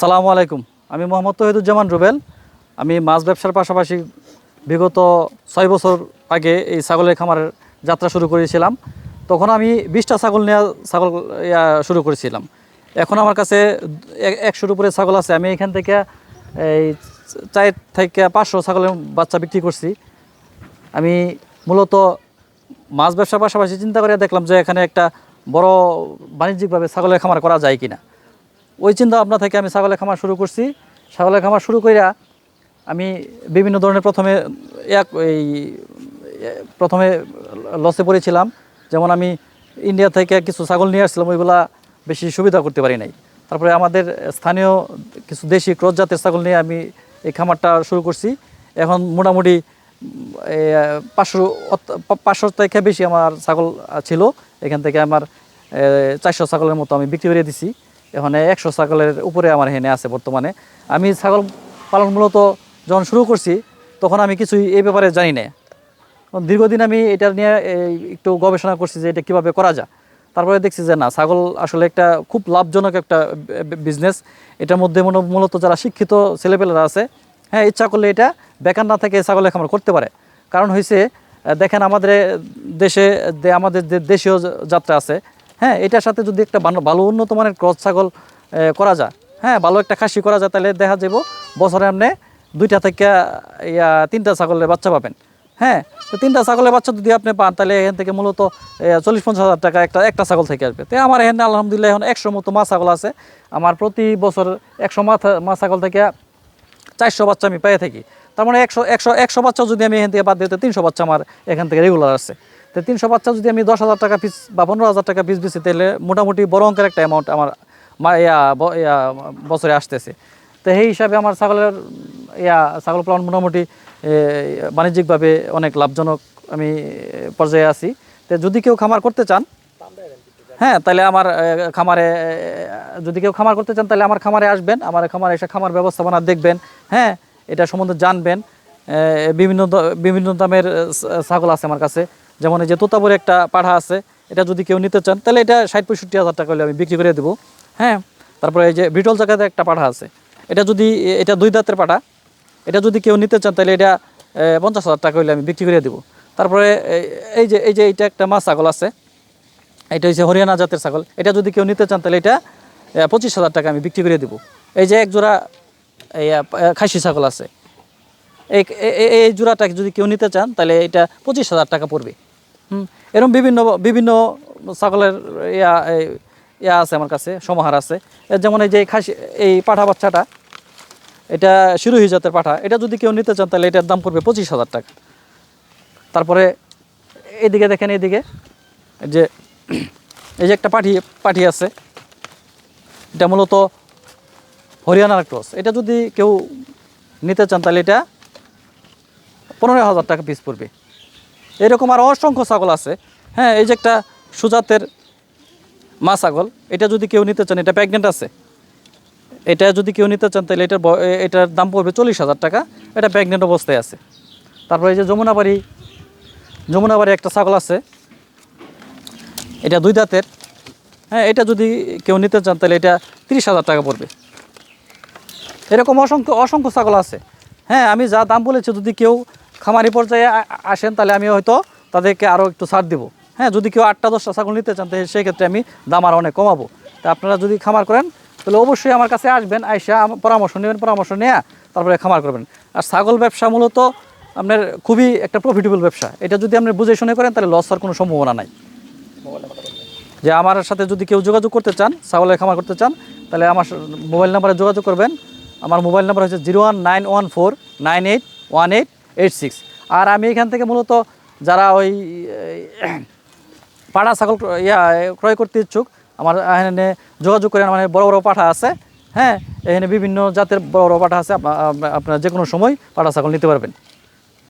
সালামু আলাইকুম। আমি মোহাম্মদ তহিদুজ্জামান রুবেল। আমি মাছ ব্যবসার পাশাপাশি বিগত ছয় বছর আগে এই ছাগলের খামারের যাত্রা শুরু করেছিলাম। তখন আমি বিশটা ছাগল নেওয়া ছাগল শুরু করেছিলাম। এখন আমার কাছে এক- একশোর উপরে ছাগল আছে। আমি এখান থেকে এই চার থেকে পাঁচশো ছাগলের বাচ্চা বিক্রি করছি। আমি মূলত মাছ ব্যবসার পাশাপাশি চিন্তা করে দেখলাম যে এখানে একটা বড় বাণিজ্যিকভাবে ছাগলের খামার করা যায় কিনা। ওই চিন্তা ভাবনা থেকে আমি ছাগলের খামার শুরু করছি। ছাগলের খামার শুরু কইরা আমি বিভিন্ন ধরনের প্রথমে এক এই, প্রথমে লসে পড়েছিলাম। যেমন আমি ইন্ডিয়া থেকে কিছু ছাগল নিয়ে আসছিলাম, ওইগুলা বেশি সুবিধা করতে পারি নাই। তারপরে আমাদের স্থানীয় কিছু দেশি ক্রস জাতের ছাগল নিয়ে আমি এই খামারটা শুরু করছি। এখন মোটামুটি পাঁচশো পাঁচশো থেকে বেশি আমার ছাগল ছিল। এখান থেকে আমার চারশো ছাগলের মতো আমি বিক্রি করে দিছি। এখানে একশো ছাগলের উপরে আমার এখানে আছে বর্তমানে। আমি ছাগল পালন মূলত যখন শুরু করছি, তখন আমি কিছুই এই ব্যাপারে জানি না। দীর্ঘদিন আমি এটা নিয়ে একটু গবেষণা করছি যে এটা কীভাবে করা যায়। তারপরে দেখছি যে না, ছাগল আসলে একটা খুব লাভজনক একটা বিজনেস। এটার মধ্যে মূল- মূলত যারা শিক্ষিত ছেলেপেলেরা আছে হ্যাঁ ইচ্ছা করলে এটা বেকার না থেকে ছাগলের খামার করতে পারে। কারণ হয়েছে দেখেন আমাদের দেশে আমাদের যে দেশীয় যাত্রা আছে হ্যাঁ এটার সাথে যদি একটা ভালো- উন্নত মানের ক্রস ছাগল করা যায় হ্যাঁ ভালো একটা খাসি করা যায়, তাহলে দেখা যাব বছরে আপনি দুইটা থেকে, ইয়া, তিনটা ছাগলের বাচ্চা পাবেন। হ্যাঁ তো তিনটা ছাগলের বাচ্চা যদি আপনি পান, তাহলে এখান থেকে মূলত চল্লিশ পঞ্চাশ হাজার টাকা একটা একটা ছাগল থেকে আসবে। তো আমার এখানে আলহামদুলিল্লাহ এখন একশো মতো মা ছাগল আছে। আমার প্রতি বছর একশো মা ছাগল থেকে চারশো বাচ্চা আমি পেয়ে থাকি। তার মানে একশো একশো একশো বাচ্চা যদি আমি এখান থেকে বাদ দিতে তিনশো বাচ্চা আমার এখান থেকে রেগুলার আসছে। তো তিনশো বাচ্চা যদি আমি দশ হাজার টাকা পিস বা পনেরো হাজার টাকা পিস বেশি তাহলে মোটামুটি বড় অঙ্কের একটা অ্যামাউন্ট আমার ইয়া বছরে আসতেছে। তো সেই হিসাবে আমার ছাগলের, ইয়া, ছাগল পালন মোটামুটি বাণিজ্যিকভাবে অনেক লাভজনক আমি পর্যায়ে আছি। তো যদি কেউ খামার করতে চান হ্যাঁ তাহলে আমার খামারে যদি কেউ খামার করতে চান, তাহলে আমার খামারে আসবেন। আমার খামারে এসে খামার ব্যবস্থাপনা দেখবেন হ্যাঁ এটা সম্বন্ধে জানবেন। বিভিন্ন বিভিন্ন দামের ছাগল আছে আমার কাছে। যেমন এই যে তোতাপুরে একটা পাঠা আছে, এটা যদি কেউ নিতে চান, তাহলে এটা ষাট পঁয়ষট্টি হাজার টাকা হলে আমি বিক্রি করে দেবো। হ্যাঁ তারপরে এই যে বিটল জায়গাতে একটা পাঠা আছে, এটা যদি, এটা দুই দাঁতের পাঠা এটা যদি কেউ নিতে চান, তাহলে এটা পঞ্চাশ হাজার টাকা হলে আমি বিক্রি করে দেবো। তারপরে এই যে এই যে এইটা একটা মাছ ছাগল আছে, এটা হচ্ছে হরিয়ানা জাতের ছাগল, এটা যদি কেউ নিতে চান, তাহলে এটা পঁচিশ হাজার টাকা আমি বিক্রি করে দেবো। এই যে এক জোড়া এই খাসি ছাগল আছে, এই এই জোড়াটা যদি কেউ নিতে চান, তাহলে এটা পঁচিশ হাজার টাকা পড়বে। এরকম বিভিন্ন বিভিন্ন ছাগলের ইয়া ইয়া আছে আমার কাছে, সমাহার আছে। যেমন এই যে খাসি, এই পাঠা বাচ্চাটা, এটা শিরোহী জাতের পাঠা, এটা যদি কেউ নিতে চান তাহলে এটার দাম পড়বে পঁচিশ হাজার টাকা। তারপরে এদিকে দেখেন এদিকে, যে এই যে একটা পাঠি পাঠি আছে, এটা মূলত হরিয়ানার ক্রস এটা যদি কেউ নিতে চান তাহলে এটা পনেরো হাজার টাকা পিস পড়বে। এরকম আর অসংখ্য ছাগল আছে। হ্যাঁ এই যে একটা সুজাতের মা ছাগল, এটা যদি কেউ নিতে চান, এটা প্রেগনেন্ট আছে। এটা যদি কেউ নিতে চান, তাহলে এটার এটার দাম পড়বে চল্লিশ হাজার টাকা। এটা প্রেগনেন্ট অবস্থায় আছে। তারপরে এই যে যমুনাবাড়ি যমুনাবাড়ি একটা ছাগল আছে। এটা দুই দাঁতের। হ্যাঁ এটা যদি কেউ নিতে চান, তাহলে এটা তিরিশ হাজার টাকা পড়বে। এরকম অসংখ্য অসংখ্য ছাগল আছে। হ্যাঁ আমি যা দাম বলেছি, যদি কেউ খামারি পর্যায়ে আসেন, তাহলে আমি হয়তো তাদেরকে আরও একটু ছাড় দেবো। হ্যাঁ যদি কেউ আটটা, দশটা ছাগল নিতে চান, তাহলে সেক্ষেত্রে আমি দাম আর অনেক কমাবো। তা আপনারা যদি খামার করেন, তাহলে অবশ্যই আমার কাছে আসবেন, আইসা পরামর্শ নেবেন, পরামর্শ নেয়া, তারপরে খামার করবেন। আর ছাগল ব্যবসা মূলত আপনার খুবই একটা প্রফিটেবল ব্যবসা। এটা যদি আপনি বুঝে শুনে করেন, তাহলে লস হওয়ার কোনো সম্ভাবনা নাই। যে আমার সাথে যদি কেউ যোগাযোগ করতে চান, ছাগলের খামার করতে চান, তাহলে আমার মোবাইল নাম্বারে যোগাযোগ করবেন। আমার মোবাইল নাম্বার হচ্ছে zero one nine one four nine eight one eight eight six আর আমি এখান থেকে মূলত যারা ওই পাঠা ছাগল ইয়া, ক্রয় করতে ইচ্ছুক, আমার এখানে যোগাযোগ করেন মানে বড় বড় পাঠা আছে হ্যাঁ? এখানে বিভিন্ন জাতের বড় বড় পাঠা আছে, আপনা- আপনা- আপনারা যে কোনো সময় পাঠা ছাগল নিতে পারবেন।